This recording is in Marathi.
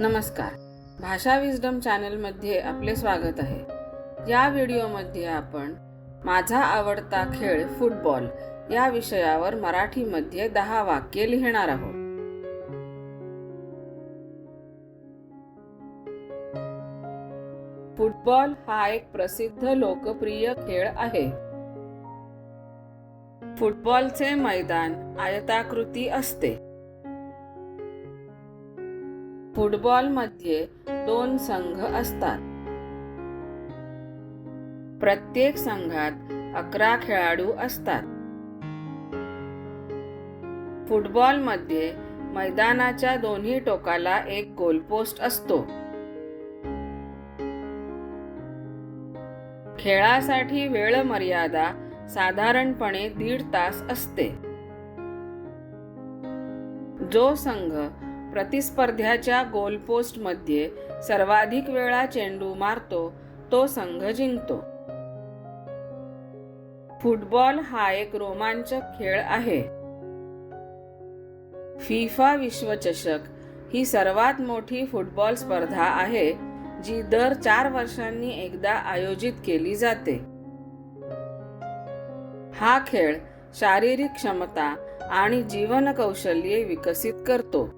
नमस्कार. भाषा विजडम चॅनलमध्ये आपले स्वागत आहे. या व्हिडिओमध्ये आपण माझा आवडता खेळ फुटबॉल या विषयावर मराठीमध्ये दहा वाक्ये लिहिणार आहोत. फुटबॉल हा एक प्रसिद्ध लोकप्रिय खेळ आहे. फुटबॉलचे मैदान आयताकृती असते. फुटबॉलमध्ये दोन संघ असतात. प्रत्येक संघात अकरा खेळाडू असतात. फुटबॉलमध्ये मैदानाच्या दोन्ही टोकाला एक गोलपोस्ट असतो. खेळासाठी वेळ मर्यादा साधारणपणे दीड तास असते. जो संघ प्रतिस्पर्ध्याच्या गोलपोस्टमध्ये सर्वाधिक वेळा चेंडू मारतो तो संघ जिंकतो. फुटबॉल हा एक रोमांचक खेळ आहे. फिफा विश्वचषक ही सर्वात मोठी फुटबॉल स्पर्धा आहे जी दर चार वर्षांनी एकदा आयोजित केली जाते. हा खेळ शारीरिक क्षमता आणि जीवन कौशल्ये विकसित करतो.